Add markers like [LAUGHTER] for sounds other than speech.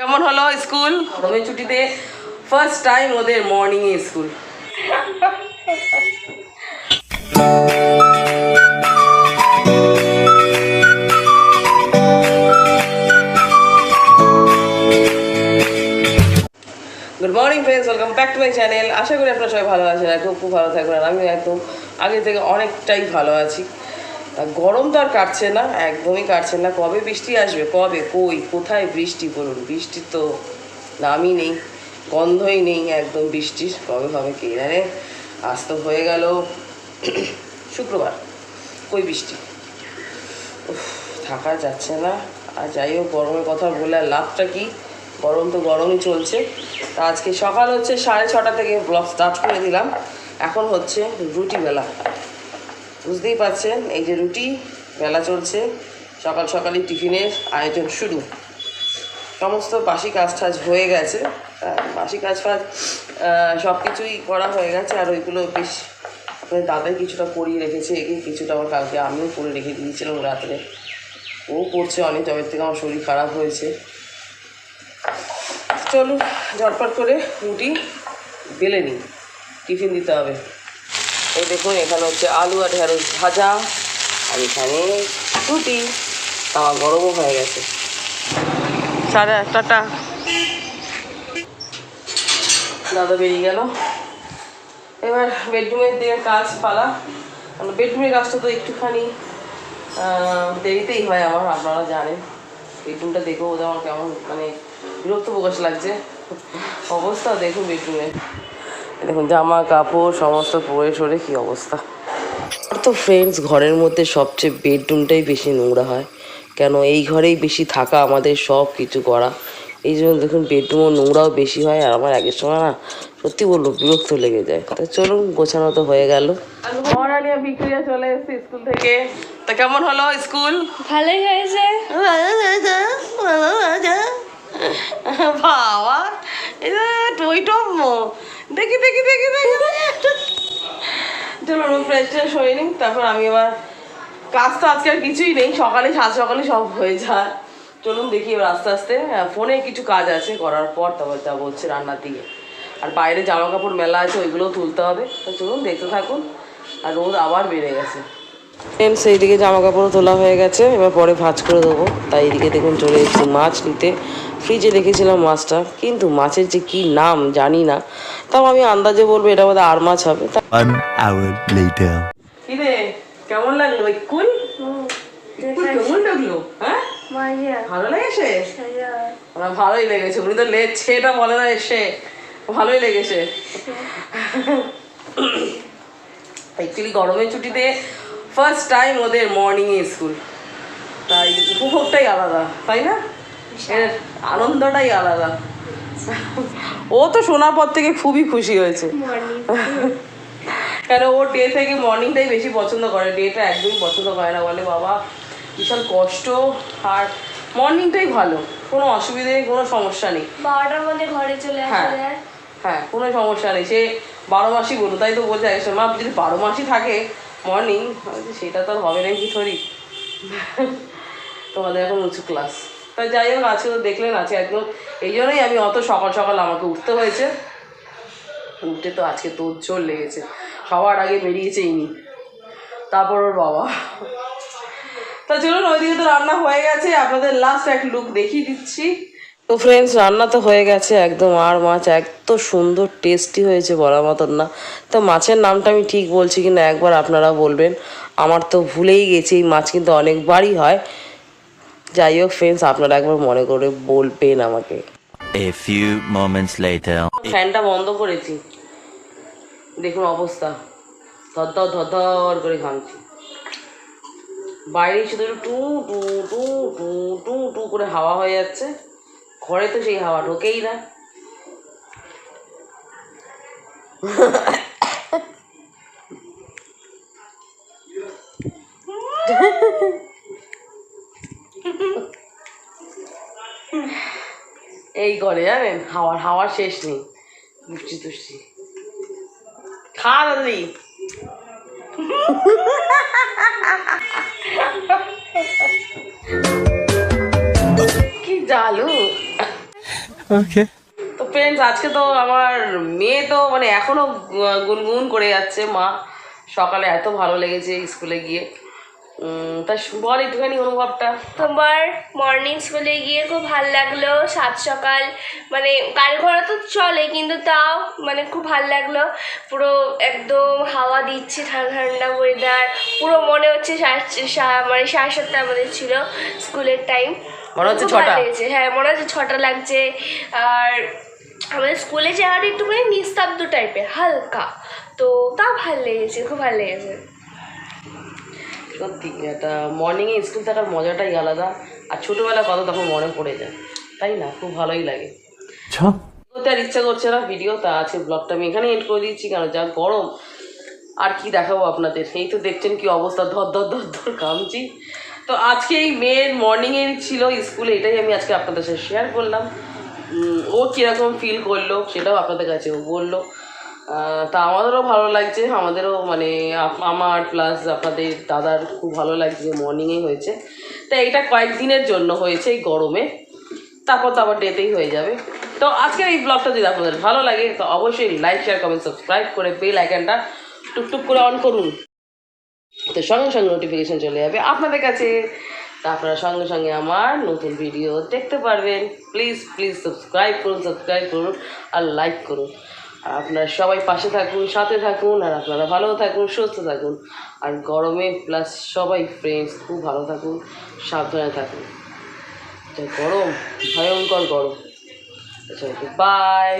কেমন হলো স্কুল? গরমের ছুটিতে ফার্স্ট টাইম ওদের morning A school. Good morning friends welcome back to my channel আশা করি আপনারা সবাই ভালো আছেন আর খুব খুব ভালো থাকবেন আমিও একদম আগে থেকে অনেকটাই ভালো আছি। গরম তো আর কাটছে না, একদমই কাটছে না। কবে বৃষ্টি আসবে? কবে? কই? কোথায় বৃষ্টি? বলুন। বৃষ্টির তো নামই নেই, গন্ধই নেই একদম বৃষ্টির। কবে হবে কে জানে? আজ তো হয়ে গেল [CLEARS THROAT] শুক্রবার। কই বৃষ্টি? থাকা যাচ্ছে না। আর যাই হোক, গরমের কথা বলে আর লাভটা কি? গরম তো গরমই চলছে। তা আজকে সকাল হচ্ছে সাড়ে ছটা থেকে ব্লগ স্টার্ট করে দিলাম। এখন হচ্ছে রুটি বেলা। বুঝতেই পারছেন, এই যে রুটি, বেলা চলছে, সকাল সকালই টিফিনের আয়োজন শুরু। সমস্ত বাসি কাজ টাজ হয়ে গেছে বাসি কাজ ফাজ সব কিছুই করা হয়ে গেছে, আর ওইগুলো বেশ মানে দাদাই কিছুটা করিয়ে রেখেছে, একে কিছুটা আমার কালকে আমিও করে রেখে দিয়েছিলাম রাত্রে। ও করছে অনেক, তবে থেকে আমার শরীর খারাপ হয়েছে। চলুন, ঝটপট করে রুটি বেলে নিই। টিফিন দিতে হবে। এই দেখুন, এখানে হচ্ছে আলু আর ঢেঁড়স ভাজা, আর এখানে রুটি। তাওয়া গরমও হয়ে গেছে। সাড়ে আটটাটা। দাদা বেরিয়ে গেল। এবার বেডরুমের দিকে কাজ পালা বেডরুমের কাজটা তো একটুখানি দেরিতেই হয় আমার, আপনারা জানেন। বেডরুমটা দেখেও আমার কেমন মানে বিরক্ত প্রকাশ লাগছে। অবস্থা দেখুন বেডরুমে দেখুন জামা কাপড় সমস্ত পরে সরে কী অবস্থা? তো ফ্রেন্ডস ঘরের মধ্যে সবচেয়ে বেডরুমটাই বেশি নোংরা হয়। কেন এই ঘরেই বেশি থাকা আমাদের সব কিছু করা। এই জন্য দেখুন বেডরুমও নোংরাও বেশি হয় আর আমার আগের সময় না সত্যি বলল বিরক্ত লেগে যায়। তা চলুন গোছানো তো হয়ে গেল। মহারানিয়া বিক্রিয়া চলে এসেছে স্কুল থেকে। তা কেমন হলো স্কুল? ভালোই হয়েছে। বাবা এটা টই টম্মো। দেখি দেখি দেখি দেখি। চলো রুম ফ্রেশ ট্রেশ নিই তারপর আমি এবার কাজ তো আজকে আর কিছুই নেই, সকালে সাত সকালে সব হয়ে যায়। চলুন দেখি এবার আস্তে আস্তে ফোনে কিছু কাজ আছে করার পর তারপর যাব হচ্ছে রান্নার দিকে। আর বাইরে জামা কাপড় মেলা আছে ওইগুলোও তুলতে হবে। তো চলুন দেখতে থাকুন, আর রোদ আবার বেড়ে গেছে। সেই দিকে জামা কাপড়ও তোলা হয়ে গেছে, এবার পরে ভাজ করে দেবো। তাই এইদিকে দেখুন চলে এসেছি মাছ নিতে। ফ্রিজে রেখেছিলাম মাছটা কিন্তু মাছের যে কি নাম জানি না। তাও আমি আন্দাজে বলব এটা বোধহয় আর মাছ হবে। কেমন লাগল? কেমন লাগল? হ্যাঁ? ভালো লেগেছে? ভালোই লেগেছে উনি তো লেগছে এটা বলে না এসে। ভালোই লেগেছে। অ্যাকচুয়ালি গরমের ছুটিতে ফার্স্ট টাইম ওদের মর্নিংয়ে স্কুল তাই উপভোগটাই আলাদা তাই না? এর আনন্দটাই আলাদা। ও তো শোনার পর থেকে খুবই খুশি হয়েছে। কেন ও ডে থেকে মর্নিংটাই বেশি পছন্দ করে। ডেটা একদমই পছন্দ করে না। বলে বাবা বিশাল কষ্ট আর মর্নিংটাই ভালো। কোনো অসুবিধে নেই কোনো সমস্যা নেই। বারোটার মধ্যে ঘরে চলে হ্যাঁ। হ্যাঁ। কোনো সমস্যা নেই। সে বারো মাসই বলুন তাই তো বলছে একশো মা যদি বারো মাসই থাকে মর্নিং সেটা তো আর হবে নাকি থরি? তোমাদের এখন উঁচু ক্লাস তাই যাই হোক, আজকে তো দেখলেন আছে একদম এই জন্যই আমি অত সকাল সকাল আমাকে উঠতে হয়েছে। উঠে তো আজকে তোর জোর লেগেছে। সবার আগে বেরিয়েছে ইনি। তারপর ওর বাবা। তা চলুন, ওইদিকে তো রান্না হয়ে গেছে। আপনাদের লাস্ট এক লুক দেখিয়ে দিচ্ছি। তো ফ্রেন্ডস রান্না তো হয়ে গেছে একদম। আর মাছ এত সুন্দর টেস্টি হয়েছে বলার মতন না। তো মাছের নামটা আমি ঠিক বলছি কিনা একবার আপনারা বলবেন। আমার তো ভুলেই গেছি, এই মাছ কিন্তু অনেকবারই হয়। যাই হোক ফ্রেন্ডস আপনারা একবার মনে করে বলবেন আমাকে। A few moments later. ফ্যানটা বন্ধ করেছি। দেখুন অবস্থা। ধর ধর করে ঘামছি। বাইরে শুধু টু টু টু টু টু টু করে হাওয়া হয়ে যাচ্ছে। ঘরে তো সেই হাওয়া ঢোকেই না। করে জানেন? হাওয়ার হাওয়ার শেষ নেই। দুষ্টি তুষ্টি। খা দাদি কি জালু। Okay. তো ফ্রেন্ডস আজকে তো আমার মেয়ে তো মানে এখনও গুনগুন করে যাচ্ছে। মা সকালে এত ভালো লেগেছে স্কুলে গিয়ে। তা বল একটুখানি অনুভবটা। তোমার মর্নিং স্কুলে গিয়ে খুব ভালো লাগল সাত সকাল মানে ঘোড়া তো চলে কিন্তু তাও মানে খুব ভালো লাগল। পুরো একদম হাওয়া দিচ্ছে ঠান্ডা ঠান্ডা ওয়েদার পুরো মনে হচ্ছে মানে সাড়ে সাতটা আমাদের ছিল স্কুলের টাইম মনে হচ্ছে ছটা। হ্যাঁ মনে হচ্ছে ছটা লাগছে। আর আমাদের স্কুলে জায়গাটা একটুখানি নিস্তব্ধ টাইপের হালকা। তো তাও ভালো লেগেছে খুব ভালো লেগেছে। সত্যি একটা মর্নিংয়ে স্কুল থাকার মজাটাই আলাদা। আর ছোটোবেলা কত তখন মনে পড়ে যায়। তাই না? খুব ভালোই লাগে। করতে আর ইচ্ছা করছে না ভিডিও তা আছে ব্লগটা আমি এখানে এন্ড করে দিচ্ছি কেন যা গরম। আর কি দেখাবো আপনাদের? এই তো দেখছেন কি অবস্থা ধর ধর ধর ধর কামছি তো আজকে এই মেয়ের মর্নিংয়ে ছিল স্কুলে এটাই আমি আজকে আপনাদের সাথে শেয়ার করলাম। ও কীরকম ফিল করল সেটাও আপনাদের কাছে ও বলল। তা আমাদেরও ভালো লাগছে, আমাদেরও মানে আমার প্লাস আপনাদের দাদার খুব ভালো লাগছে মর্নিংয়ে হয়েছে। তা এটা কয়েকদিনের জন্য হয়েছে এই গরমে। তারপর তো আবার ডেতেই হয়ে যাবে। তো আজকের এই ব্লগটা যদি আপনাদের ভালো লাগে, তো অবশ্যই লাইক শেয়ার কমেন্ট সাবস্ক্রাইব করে বেল আইকনটা টুকটুক করে অন করুন। তো সঙ্গে সঙ্গে নোটিফিকেশান চলে যাবে আপনাদের কাছে। তা আপনারা সঙ্গে সঙ্গে আমার নতুন ভিডিও দেখতে পারবেন। প্লিজ প্লিজ সাবস্ক্রাইব করুন সাবস্ক্রাইব করুন আর লাইক করুন। আপনারা সবাই পাশে থাকুন, সাথে থাকুন, আর আপনারা ভালো থাকুন, সুস্থ থাকুন। আর গরমে প্লাস সবাই ফ্রেন্ডস খুব ভালো থাকুন, সাবধানে থাকুন। যা গরম, ভয়ঙ্কর গরম। আচ্ছা বাই